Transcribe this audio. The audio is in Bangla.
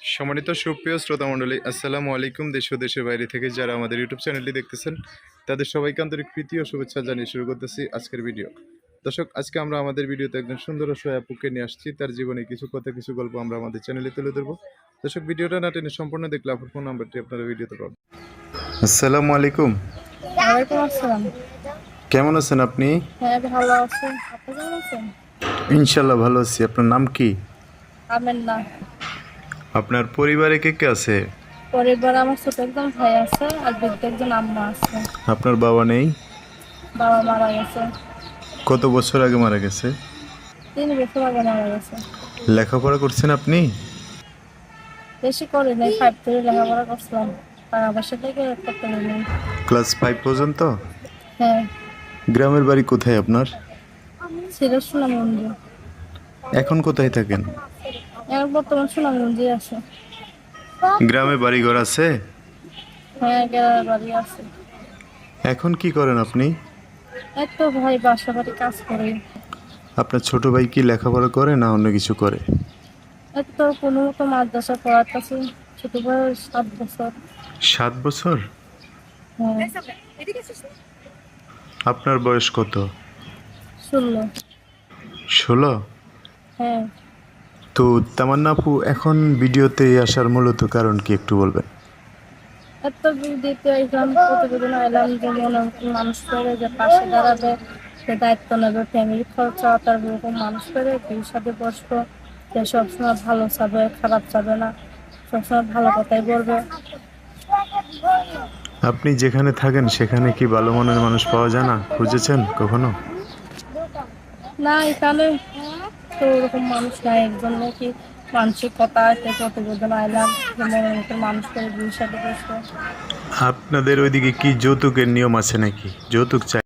সম্মানিত সুপ্রিয় শ্রোতা মণ্ডলী আসসালামু আলাইকুম দেশ ও দেশের বাইরে থেকে যারা আমাদের ইউটিউব চ্যানেলটি দেখতেছেন তাদের সবাইকে আন্তরিক প্রীতি ও শুভেচ্ছা জানিয়ে শুরু করতেছি আজকের ভিডিও। দর্শক আজকে আমরা আমাদের ভিডিওতে একজন সুন্দর আপুকে নিয়ে আসছি। তার জীবনে কিছু কথা কিছু গল্প আমরা আমাদের চ্যানেলে তুলে ধরবো। দর্শক ভিডিওটা না টেনে সম্পূর্ণ দেখলে আপনার ফোন নাম্বারটি আপনারা ভিডিওতে পাবেন। আসসালামু আলাইকুম। কেমন আছেন আপনি? হ্যাঁ ভালো আছি। আপনি কেমন আছেন? ইনশাল্লাহ ভালো আছি। আপনার নাম কি? আমেন আপনার পরিবারে কে কে আছে? পরিবার আমার ছোট একজন ভাই আছে আর বৃদ্ধ একজন আম্মা আছে। আপনার বাবা নেই? বাবা মারা গেছে। কত বছর আগে মারা গেছে? তিন বছর আগে মারা গেছে। লেখাপড়া করছেন আপনি? বেশি করি নাই ফাইভ থেকে লেখাপড়া করছিলাম। টাকা পয়সা থেকে করতে পারি ক্লাস ফাইভ পর্যন্ত? হ্যাঁ। গ্রামের বাড়ি কোথায় আপনার? ছিল সুনামগঞ্জ। এখন কোথায় থাকেন? এখন বর্তমান সুনামগঞ্জে আছে। গ্রামে বাড়ি ঘর আছে? হ্যাঁ গ্রামের বাড়ি আছে। এখন কি করেন আপনি? এক ভাই বাসা বাড়ি কাজ করে। আপনার ছোট ভাই কি লেখাপড়া করে না অন্য কিছু করে? এক কোনো মতো মাদ্রাসা পড়াতেছে ছোট বয়স সাত বছর। সাত বছর? হ্যাঁ। আপনার বয়স কত? ষোলো। ষোলো? হ্যাঁ। তো তামান্না আপু এখন ভিডিওতে আসার মূলত কারণ কি একটু বলবেন? এত দিতে এলাম প্রতিবেদন এলাম যে মনে মতো মানুষ করে যে পাশে দাঁড়াবে সে দায়িত্ব নেবে ফ্যামিলি খরচা তার এরকম মানুষ করে কেউ সাথে বসবো যে সবসময় ভালো চাবে খারাপ চাবে না সবসময় ভালো কথাই বলবে। আপনি যেখানে থাকেন সেখানে কি ভালো মনের মানুষ পাওয়া যায় না? খুঁজেছেন কখনো? না এখানে তো ওরকম মানুষ নাই, একজন নাকি মানসিকতা আছে প্রতিবেদন মতো মানুষ করে আপনাদের ওইদিকে কি যৌতুকের নিয়ম আছে নাকি? যৌতুক চাই।